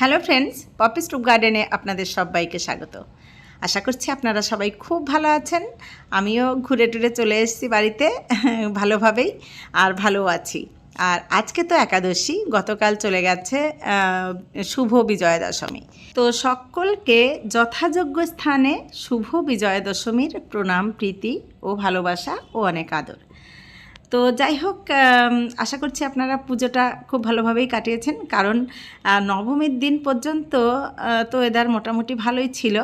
Hello friends poppy stoop গার্ডেনে আপনাদের সবাইকে স্বাগত। আশা করছি আপনারা সবাই খুব ভালো আছেন। আমিও ঘুরে টুরে চলে এসেছি বাড়িতে, ভালোভাবেই, আর ভালো আছি। আর আজকে তো একাদশী, গতকাল চলে গেছে শুভ বিজয়া দশমী তো সকলকে যথাযোগ্য স্থানে শুভ বিজয়া দশমীর প্রণাম, প্রীতি ও ভালোবাসা ও অনেক আদর। তো যাই হোক আশা করছি আপনারা পুজোটা খুব ভালোভাবেই কাটিয়েছেন। কারণ নবমীর দিন পর্যন্ত তো এদার মোটামুটি ভালোই ছিল।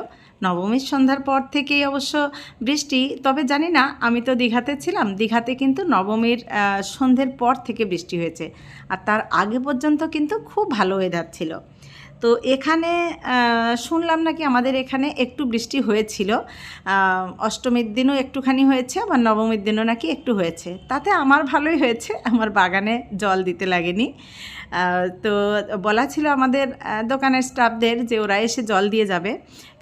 নবমীর সন্ধ্যার পর থেকেই অবশ্য বৃষ্টি। তবে জানি না, আমি তো দীঘাতে ছিলাম। দীঘাতে কিন্তু নবমীর সন্ধ্যের পর থেকে বৃষ্টি হয়েছে। আর তার আগে পর্যন্ত কিন্তু খুব ভালো ওয়েদার ছিল। তো এখানে শুনলাম নাকি আমাদের এখানে একটু বৃষ্টি হয়েছিল। অষ্টমীর দিনও একটুখানি হয়েছে, আবার নবমীর দিনও নাকি একটু হয়েছে। তাতে আমার ভালোই হয়েছে, আমার বাগানে জল দিতে লাগেনি। তো বলা ছিল আমাদের দোকানের স্টাফদের যে ওরা এসে জল দিয়ে যাবে।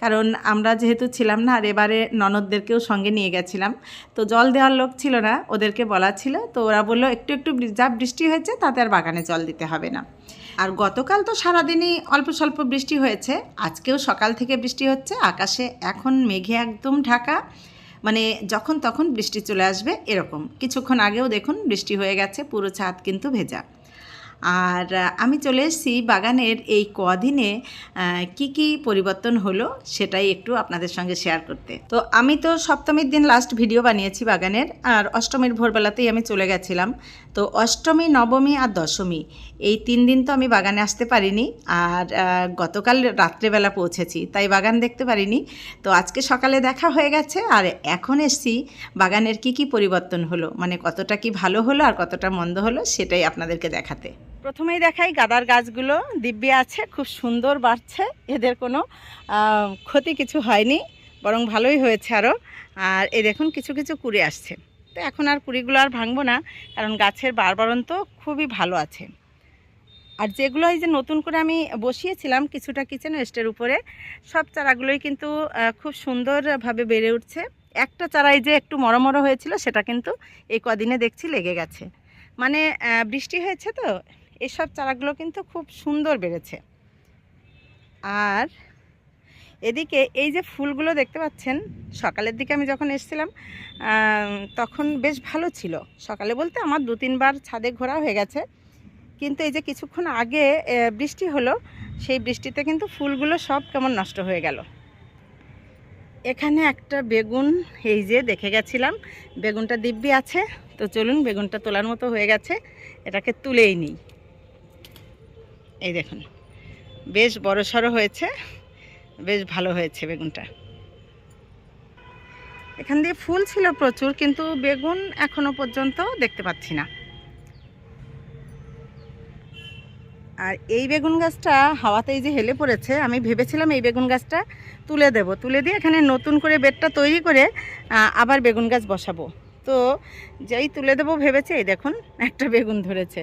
কারণ আমরা যেহেতু ছিলাম না, আর এবারে ননদদেরকেও সঙ্গে নিয়ে গেছিলাম। তো জল দেওয়ার লোক ছিল না, ওদেরকে বলা ছিল। তো ওরা বলল, একটু একটু যা বৃষ্টি হয়েছে, তাতে আর বাগানে জল দিতে হবে না। আর গতকাল তো সারাদিনই অল্প স্বল্প বৃষ্টি হয়েছে। আজকেও সকাল থেকে বৃষ্টি হচ্ছে, আকাশে এখন মেঘে একদম ঢাকা। মানে যখন তখন বৃষ্টি চলে আসবে এরকম। কিছুক্ষণ আগেও দেখুন বৃষ্টি হয়ে গেছে, পুরো ছাদ কিন্তু ভেজা। আর আমি চলে এসেছি বাগানের এই কদিনে কি কি পরিবর্তন হলো সেটাই একটু আপনাদের সঙ্গে শেয়ার করতে। তো আমি তো সপ্তমীর দিন লাস্ট ভিডিও বানিয়েছি বাগানের, আর অষ্টমীর ভোরবেলাতেই আমি চলে গেছিলাম। তো অষ্টমী, নবমী আর দশমী, এই তিন দিন তো আমি বাগানে আসতে পারিনি। আর গতকাল রাত্রেবেলা পৌঁছেছি, তাই বাগান দেখতে পারিনি। তো আজকে সকালে দেখা হয়ে গেছে, আর এখন এসছি বাগানের কি কি পরিবর্তন হলো মানে কতটা কি ভালো হলো আর কতটা মন্দ হলো সেটাই আপনাদেরকে দেখাতে। প্রথমেই দেখাই গাদার গাছগুলো, দিব্যি আছে, খুব সুন্দর বাড়ছে। এদের কোনো ক্ষতি কিছু হয়নি, বরং ভালোই হয়েছে আরও আর এ দেখুন, কিছু কিছু কুড়ে আসছে। তো এখন আর কুড়িগুলো আর ভাঙবো না, কারণ গাছের বারবারন্ত খুবই ভালো আছে। আর যেগুলো এই যে নতুন করে আমি বসিয়েছিলাম কিছুটা কিচেন ওয়েস্টের উপরে, সব চারাগুলোই কিন্তু খুব সুন্দরভাবে বেড়ে উঠছে। একটা চারাই যে একটু মরমর হয়েছিল, সেটা কিন্তু এই কদিনে দেখছি লেগে গেছে। মানে বৃষ্টি হয়েছে তো এসব চারাগুলো কিন্তু খুব সুন্দর বেড়েছে। আর এদিকে এই যে ফুলগুলো দেখতে পাচ্ছেন, সকালের দিকে আমি যখন এসেছিলাম তখন বেশ ভালো ছিল। সকালে বলতে আমার দু তিনবার ছাদে ঘোরা হয়ে গেছে। কিন্তু এই যে কিছুক্ষণ আগে বৃষ্টি হলো, সেই বৃষ্টিতে কিন্তু ফুলগুলো সব কেমন নষ্ট হয়ে গেল। এখানে একটা বেগুন, এই যে দেখে গেছিলাম, বেগুনটা দিব্যি আছে। তো চলুন, বেগুনটা তোলার মতো হয়ে গেছে। এটাকে তুলেই নিই। এই দেখুন। বেশ বড় সড়ো হয়েছে, বেশ ভালো হয়েছে বেগুনটা। এখান দিয়ে ফুল ছিল প্রচুর, কিন্তু বেগুন এখনও পর্যন্ত দেখতে পাচ্ছি না। আর এই বেগুন গাছটা হাওয়াতেই যে হেলে পড়েছে, আমি ভেবেছিলাম এই বেগুন গাছটা তুলে দেব। তুলে দিয়ে এখানে নতুন করে বেডটা তৈরি করে আবার বেগুন গাছ বসাবো। তো যেই তুলে দেবো ভেবেছে, এই দেখুন, একটা বেগুন ধরেছে।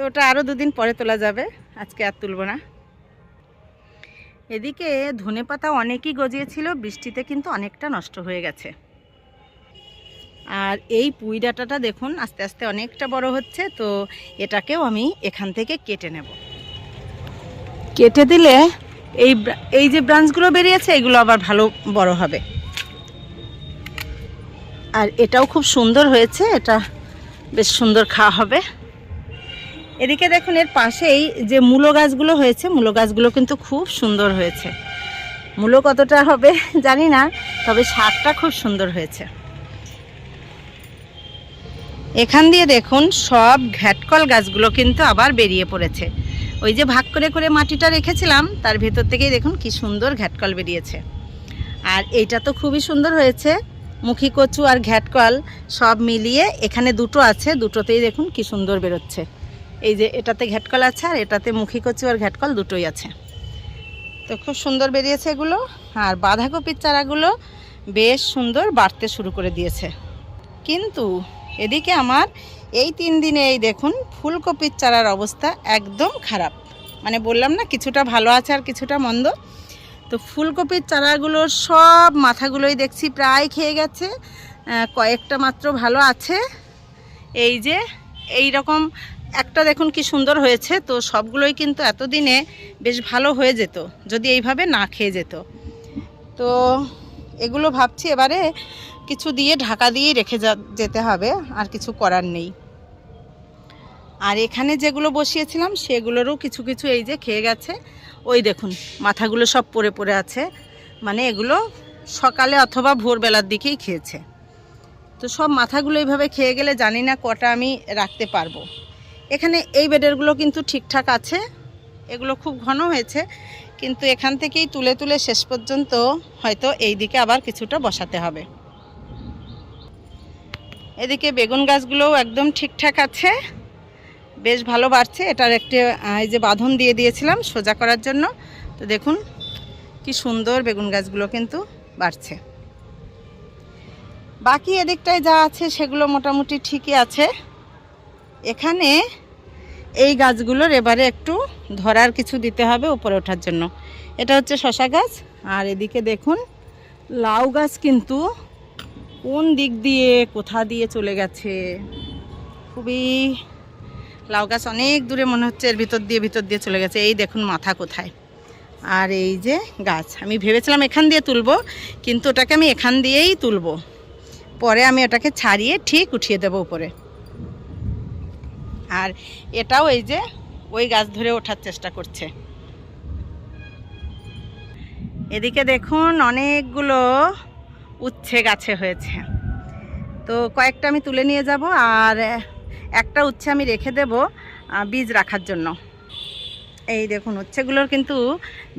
তো ওটা আরও দুদিন পরে তোলা যাবে। আজকে আর তুলব না। এদিকে ধনে পাতা অনেকই গজিয়েছিল, বৃষ্টিতে কিন্তু অনেকটা নষ্ট হয়ে গেছে। আর এই পুঁই ডাঁটাটা দেখুন, আস্তে আস্তে অনেকটা বড় হচ্ছে, তো এটাকেও আমি এখান থেকে কেটে নেব। কেটে দিলে এই এই যে ব্রাঞ্চগুলো বেরিয়েছে, এগুলো আবার ভালো বড় হবে। আর এটাও খুব সুন্দর হয়েছে, এটা বেশ সুন্দর খাওয়া হবে। এদিকে দেখুন, এর পাশেই যে মূলো গাছগুলো হয়েছে, মূলো গাছগুলো কিন্তু খুব সুন্দর হয়েছে। মূলো কতটা হবে জানি না, তবে শাকটা খুব সুন্দর হয়েছে। এখান দিয়ে দেখুন, সব ঘ্যাটকল গাছগুলো কিন্তু আবার বেরিয়ে পড়েছে। ওই যে ভাগ করে করে মাটিটা রেখেছিলাম, তার ভেতর থেকেই দেখুন কি সুন্দর ঘ্যাটকল বেরিয়েছে। আর এইটা তো খুবই সুন্দর হয়েছে, মুখী কচু আর ঘ্যাটকল সব মিলিয়ে এখানে দুটো আছে, দুটোতেই দেখুন কি সুন্দর বেরোচ্ছে। এই যে এটাতে ঘ্যাটকল আছে আর এটাতে মুখী কচু আর ঘ্যাটকল দুটোই আছে। তো খুব সুন্দর বেরিয়েছে এগুলো। আর বাঁধাকপির চারাগুলো বেশ সুন্দর বাড়তে শুরু করে দিয়েছে। কিন্তু এদিকে আমার এই তিন দিনে এই দেখুন ফুলকপির চারার অবস্থা একদম খারাপ। মানে বললাম না কিছুটা ভালো আছে আর কিছুটা মন্দ। তো ফুলকপির চারাগুলোর সব মাথাগুলোই দেখছি প্রায় খেয়ে গেছে। কয়েকটা মাত্র ভালো আছে। এই যে এই রকম একটা দেখুন কি সুন্দর হয়েছে, তো সবগুলোই কিন্তু এতদিনে বেশ ভালো হয়ে যেত, যদি এইভাবে না খেয়ে যেত। তো এগুলো ভাবছি এবারে কিছু দিয়ে ঢাকা দিয়ে রেখে যেতে হবে, আর কিছু করার নেই। আর এখানে যেগুলো বসিয়েছিলাম, সেগুলোরও কিছু কিছু এই যে খেয়ে গেছে। ওই দেখুন, মাথাগুলো সব পড়ে পড়ে আছে। মানে এগুলো সকালে অথবা ভোরবেলার দিকেই খেয়েছে। তো সব মাথাগুলো এইভাবে খেয়ে গেলে জানি না কটা আমি রাখতে পারব। এখানে এই বেডেরগুলো কিন্তু ঠিকঠাক আছে। এগুলো খুব ঘন হয়েছে, কিন্তু এখান থেকেই তুলে তুলে শেষ পর্যন্ত হয়তো এই দিকে আবার কিছুটা বসাতে হবে। এদিকে বেগুন গাছগুলোও একদম ঠিকঠাক আছে, বেশ ভালো বাড়ছে। এটার একটি এই যে বাঁধন দিয়ে দিয়েছিলাম সোজা করার জন্য। তো দেখুন, কি সুন্দর বেগুন গাছগুলো কিন্তু বাড়ছে। বাকি এদিকটায় যা আছে সেগুলো মোটামুটি ঠিকই আছে। এখানে এই গাছগুলোর এবারে একটু ধরার কিছু দিতে হবে উপরে ওঠার জন্য। এটা হচ্ছে শশা গাছ, আর এদিকে দেখুন, লাউ গাছ কিন্তু কোন দিক দিয়ে, কোথা দিয়ে চলে গেছে। খুবই লাউ গাছ অনেক দূরে মনে হচ্ছে, এর ভিতর দিয়ে ভিতর দিয়ে চলে গেছে। এই দেখুন মাথা কোথায়। আর এই যে গাছ, আমি ভেবেছিলাম এখান দিয়ে তুলবো, কিন্তু ওটাকে আমি এখান দিয়েই তুলবো। পরে আমি ওটাকে ছাড়িয়ে ঠিক উঠিয়ে দেবো উপরে। আর এটাও এই যে ওই গাছ ধরে ওঠার চেষ্টা করছে। এদিকে দেখুন অনেকগুলো উচ্ছে গাছে হয়েছে। তো কয়েকটা আমি তুলে নিয়ে যাব আর একটা উচ্ছে আমি রেখে দেব বীজ রাখার জন্য। এই দেখুন, উচ্ছেগুলোর কিন্তু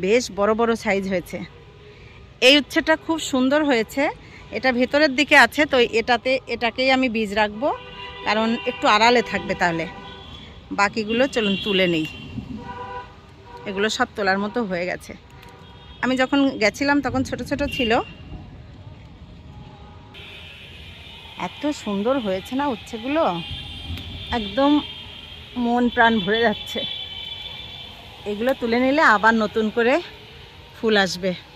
বেশ বড় বড় সাইজ হয়েছে। এই উচ্ছেটা খুব সুন্দর হয়েছে। এটা ভেতরের দিকে আছে, তো এটাতে, এটাকেই আমি বীজ রাখব। কারণ একটু আড়ালে থাকবে তাহলে। বাকিগুলো চলুন তুলে নেই। এগুলো সব তোলার মতো হয়ে গেছে। আমি যখন গেছিলাম তখন ছোট ছোট ছিল। এত সুন্দর হয়েছে না উচ্ছেগুলো? একদম মন প্রাণ ভরে যাচ্ছে। এগুলো তুলে নিলে আবার নতুন করে ফুল আসবে।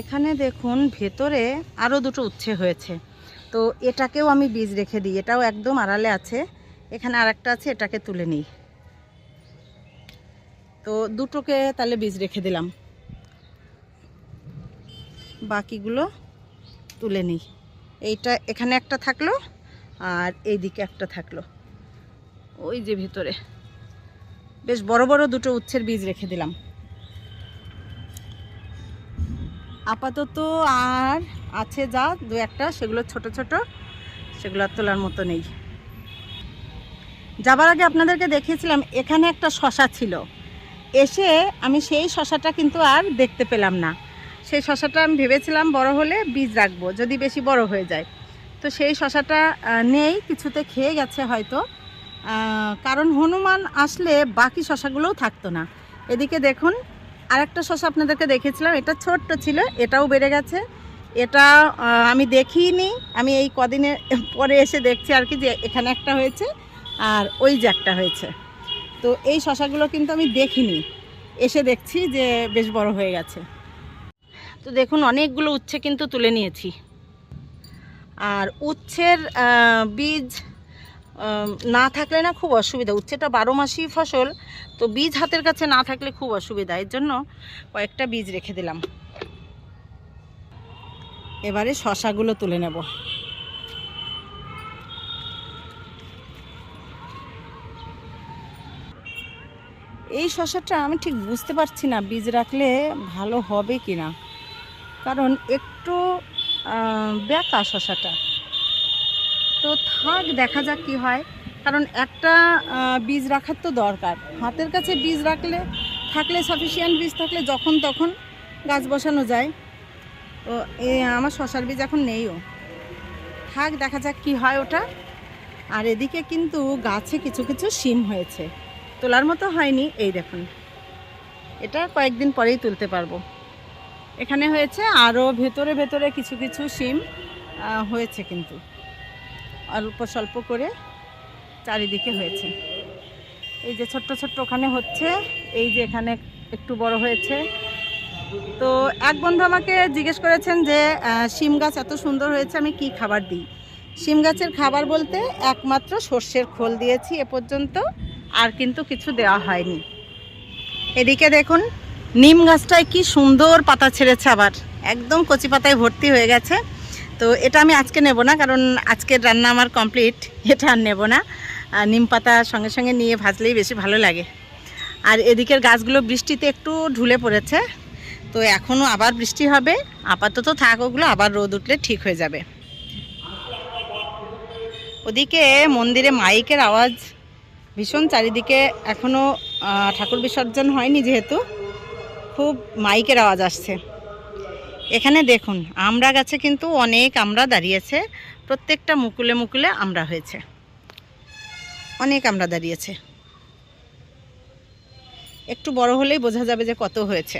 এখানে দেখুন ভেতরে আরও দুটো উচ্ছে হয়েছে। তো এটাকেও আমি বীজ রেখে দিই, এটাও একদম আড়ালে আছে। এখানে আরেকটা আছে, এটাকে তুলে নিই। তো দুটোকে তাহলে বীজ রেখে দিলাম। বাকিগুলো তুলে নিই। এইটা, এখানে একটা থাকল আর এই দিকে একটা থাকল। ওই যে ভিতরে। বেশ বড় বড় দুটো উচ্ছের বীজ রেখে দিলাম। আপাতত আর আছে যা দু একটা, সেগুলো ছোট ছোট, সেগুলো আর তোলার মতো নেই। যাবার আগে আপনাদেরকে দেখিয়েছিলাম, এখানে একটা শশা ছিল। এসে আমি সেই শশাটা কিন্তু আর দেখতে পেলাম না। সেই শশাটা আমি ভেবেছিলাম বড় হলে বীজ রাখব, যদি বেশি বড় হয়ে যায়। তো সেই শশাটা নেই, কিছুতে খেয়ে গেছে হয়তো। কারণ হনুমান আসলে বাকি শশাগুলোও থাকতো না। এদিকে দেখুন আরেকটা শশা আপনাদেরকে দেখেছিলাম, এটা ছোট্ট ছিল, এটাও বেড়ে গেছে। এটা আমি দেখিনি, আমি এই কদিনে পরে এসে দেখছি আর কি যে এখানে একটা হয়েছে আর ওই যে একটা হয়েছে। তো এই শশাগুলো কিন্তু আমি দেখিনি, এসে দেখছি যে বেশ বড় হয়ে গেছে। তো দেখুন, অনেকগুলো উচ্ছে কিন্তু তুলে নিয়েছি। আর উচ্ছের বীজ না থাকলে না খুব অসুবিধা। উচ্ছেটা বারো মাসি ফসল তো বীজ হাতের কাছে না থাকলে খুব অসুবিধা। এর জন্য কয়েকটা বীজ রেখে দিলাম। এবারে শশাগুলো তুলে নেব। এই শশাটা আমি ঠিক বুঝতে পারছি না বীজ রাখলে ভালো হবে কি না কারণ একটু আহ, শশাটা। তো থাক দেখা যাক কি হয়। কারণ একটা বীজ রাখার তো দরকার। হাতের কাছে বীজ রাখলে থাকলে সাফিসিয়েন্ট বীজ থাকলে যখন তখন গাছ বসানো যায়। তো এ আমার শশার বীজ এখন নেইও। থাক দেখা যাক কি হয় ওটা। আর এদিকে কিন্তু গাছে কিছু কিছু শিম হয়েছে। তোলার মতো হয়নি এই দেখুন। এটা কয়েকদিন পরেই তুলতে পারব। এখানে হয়েছে আরও ভেতরে ভেতরে কিছু কিছু আহ, হয়েছে কিন্তু। অল্প স্বল্প করে চারিদিকে হয়েছে। এই যে ছোট্ট ছোট্ট ওখানে হচ্ছে, এই যে এখানে একটু বড় হয়েছে। তো এক বন্ধু আমাকে জিজ্ঞেস করেছেন যে শিম গাছ এত সুন্দর হয়েছে, আমি কি খাবার দিই? শিম গাছের খাবার বলতে একমাত্র সর্ষের খোল দিয়েছি এ পর্যন্ত, আর কিন্তু কিছু দেওয়া হয়নি। এদিকে দেখুন, নিম গাছটায় কি সুন্দর পাতা ছেড়েছে আবার। একদম কচি পাতায় ভর্তি হয়ে গেছে। তো এটা আমি আজকে নেব না, কারণ আজকের রান্না আমার কমপ্লিট এটা আর নেব না। নিম পাতা সঙ্গে সঙ্গে নিয়ে ভাজলেই বেশি ভালো লাগে। আর এদিকের গাছগুলো বৃষ্টিতে একটু ঢুলে পড়েছে, তো এখনও আবার বৃষ্টি হবে। আপাতত থাক, ওগুলো আবার রোদ উঠলে ঠিক হয়ে যাবে। ওদিকে মন্দিরে মাইকের আওয়াজ ভীষণ, চারিদিকে এখনও ঠাকুর বিসর্জন হয়নি যেহেতু, খুব মাইকের আওয়াজ আসছে। এখানে দেখুন আমড়া গাছে কিন্তু অনেক আমড়া দাঁড়িয়েছে, প্রত্যেকটা মুকুলে মুকুলে আমড়া হয়েছে। অনেক আমড়া দাঁড়িয়েছে। একটু বড় হলেই বোঝা যাবে যে কত হয়েছে।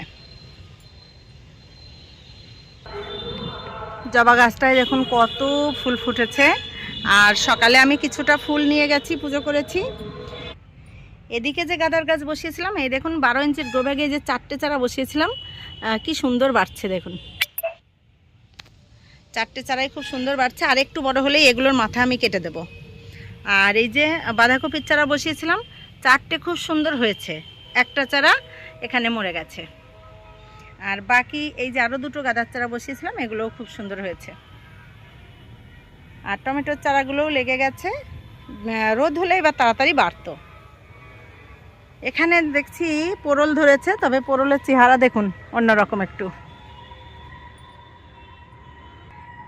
জবা গাছটায় দেখুন কত ফুল ফুটেছে, আর সকালে আমি কিছুটা ফুল নিয়ে গেছি, পুজো করেছি। এদিকে যে গাঁদার গাছ বসিয়েছিলাম, এই দেখুন বারো ইঞ্চির গোব্যাগে যে চারটে চারা বসিয়েছিলাম কি সুন্দর বাড়ছে দেখুন। চারটে চারাই খুব সুন্দর বাড়ছে। আর একটু বড় হলেই এগুলোর মাথা আমি কেটে দেব। আর এই যে বাঁধাকপির চারা বসিয়েছিলাম, চারটে খুব সুন্দর হয়েছে। একটা চারা এখানে মরে গেছে। আর বাকি এই যে আরও দুটো গাঁদার চারা বসিয়েছিলাম, এগুলোও খুব সুন্দর হয়েছে। আর টমেটোর চারাগুলোও লেগে গেছে। রোদ হলে এবার তাড়াতাড়ি বাড়তো। এখানে দেখছি পোরল ধরেছে, তবে পোরলের চেহারা দেখুন, অন্যরকম একটু।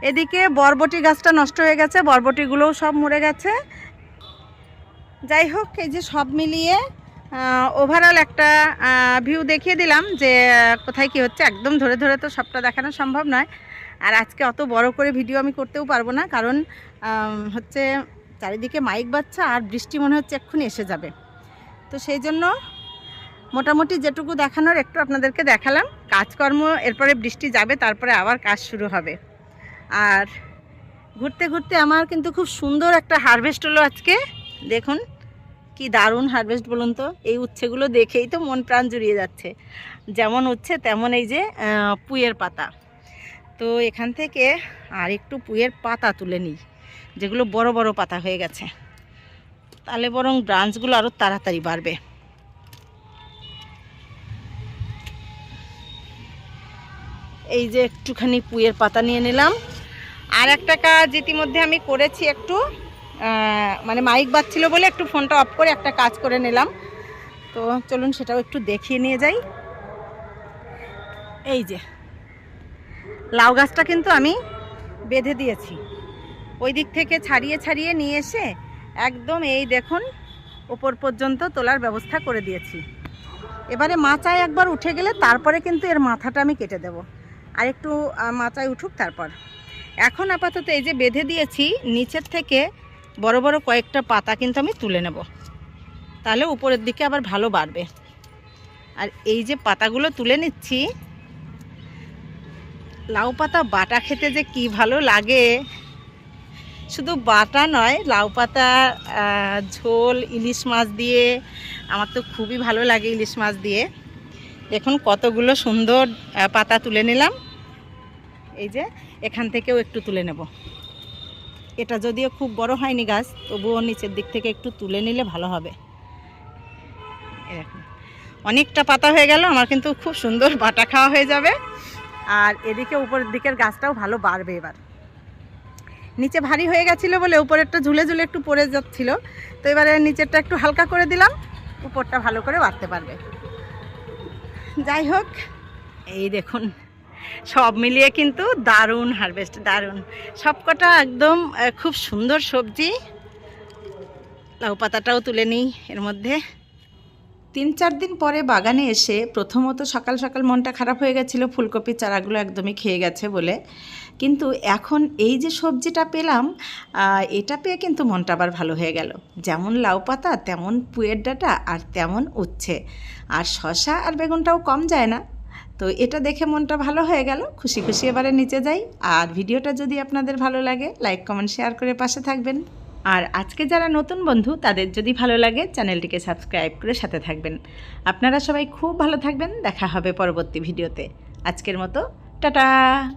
এদিকে বরবটি গাছটা নষ্ট হয়ে গেছে, বরবটিগুলোও সব মরে গেছে। যাই হোক এই যে সব মিলিয়ে ওভারঅল একটা ভিউ দেখিয়ে দিলাম যে কোথায় কি হচ্ছে। একদম ধরে ধরে তো সবটা দেখানো সম্ভব নয়। আর আজকে অত বড় করে ভিডিও আমি করতেও পারব না, কারণ হচ্ছে চারিদিকে মাইক বাচ্চা আর বৃষ্টি মনে হচ্ছে এক্ষুনি এসে যাবে। তো সেই জন্য মোটামুটি যেটুকু দেখানোর একটু আপনাদেরকে দেখালাম। কাজকর্ম, এরপরে বৃষ্টি যাবে, তারপরে আবার কাজ শুরু হবে। আর ঘুরতে ঘুরতে আমার কিন্তু খুব সুন্দর একটা হারভেস্ট হলো আজকে। দেখুন, কি দারুণ হারভেস্ট বলুন তো। এই উচ্ছেগুলো দেখেই তো মন প্রাণ জুড়িয়ে যাচ্ছে। যেমন উচ্ছে, তেমন এই যে পুয়ের পাতা। তো এখান থেকে আর একটু পুঁয়ের পাতা তুলে নিই, যেগুলো বড় বড় পাতা হয়ে গেছে। তাহলে বরং ব্রাঞ্চগুলো আরও তাড়াতাড়ি বাড়বে। এই যে একটুখানি পুয়ের পাতা নিয়ে নিলাম। আর একটা কাজ ইতিমধ্যে আমি করেছি একটু মানে মাইক বাজছিল বলে একটু ফোনটা অফ করে একটা কাজ করে নিলাম। তো চলুন সেটাও একটু দেখিয়ে নিয়ে যাই। এই যে, লাউ গাছটা কিন্তু আমি বেঁধে দিয়েছি। ওই দিক থেকে ছাড়িয়ে ছাড়িয়ে নিয়ে এসে একদম এই দেখুন, ওপর পর্যন্ত তোলার ব্যবস্থা করে দিয়েছি। এবারে মাচায় একবার উঠে গেলে তারপরে কিন্তু এর মাথাটা আমি কেটে দেব। আর একটু মাচায় উঠুক তারপর। এখন আপাতত এই যে বেঁধে দিয়েছি, নিচের থেকে বড় বড় কয়েকটা পাতা কিন্তু আমি তুলে নেব। তাহলে উপরের দিকে আবার ভালো বাড়বে। আর এই যে পাতাগুলো তুলে নিচ্ছি, লাউ পাতা বাটা খেতে যে কি ভালো লাগে। শুধু বাটা নয়, লাউ পাতা ঝোল, ইলিশ মাছ দিয়ে, আমার তো খুবই ভালো লাগে ইলিশ মাছ দিয়ে। দেখুন কতগুলো সুন্দর পাতা তুলে নিলাম। এই যে এখান থেকেও একটু তুলে নেব। এটা যদিও খুব বড় হয়নি গাছ, তবুও নিচের দিক থেকে একটু তুলে নিলে ভালো হবে। এরকম অনেকটা পাতা হয়ে গেল, আমার কিন্তু খুব সুন্দর বাটা খাওয়া হয়ে যাবে। আর এদিকে উপরের দিকের গাছটাও ভালো বাড়বে এবার। নিচে ভারী হয়ে গেছিল বলে উপরেরটা ঝুলে ঝুলে একটু পড়ে যাচ্ছিল। তো এবারে নিচেরটা একটু হালকা করে দিলাম, উপরটা ভালো করে বাড়তে পারবে। যাই হোক, এই দেখুন সব মিলিয়ে কিন্তু দারুণ হারভেস্ট দারুণ। সবকটা একদম খুব সুন্দর সবজি। লাউ পাতাটাও তুলে নিই এর মধ্যে। তিন চার দিন পরে বাগানে এসে প্রথমত সকাল সকাল মনটা খারাপ হয়ে গেছিল ফুলকপির চারাগুলো একদমই খেয়ে গেছে বলে। কিন্তু এখন এই যে সবজিটা পেলাম এটা পেয়ে কিন্তু মনটা আবার ভালো হয়ে গেল। যেমন লাউ পাতা, তেমন পুয়ের ডাঁটা, আর তেমন উচ্ছে। আর শশা আর বেগুনটাও কম যায় না। তো এটা দেখে মনটা ভালো হয়ে গেল। খুশি খুশি এবারে নিচে যাই। আর ভিডিওটা যদি আপনাদের ভালো লাগে লাইক কমেন্ট শেয়ার করে পাশে থাকবেন। আর আজকে যারা নতুন বন্ধু, তাদের যদি ভালো লাগে, চ্যানেলটিকে সাবস্ক্রাইব করে সাথে থাকবেন। আপনারা সবাই খুব ভালো থাকবেন। দেখা হবে পরবর্তী ভিডিওতে। আজকের মতো, টাটা!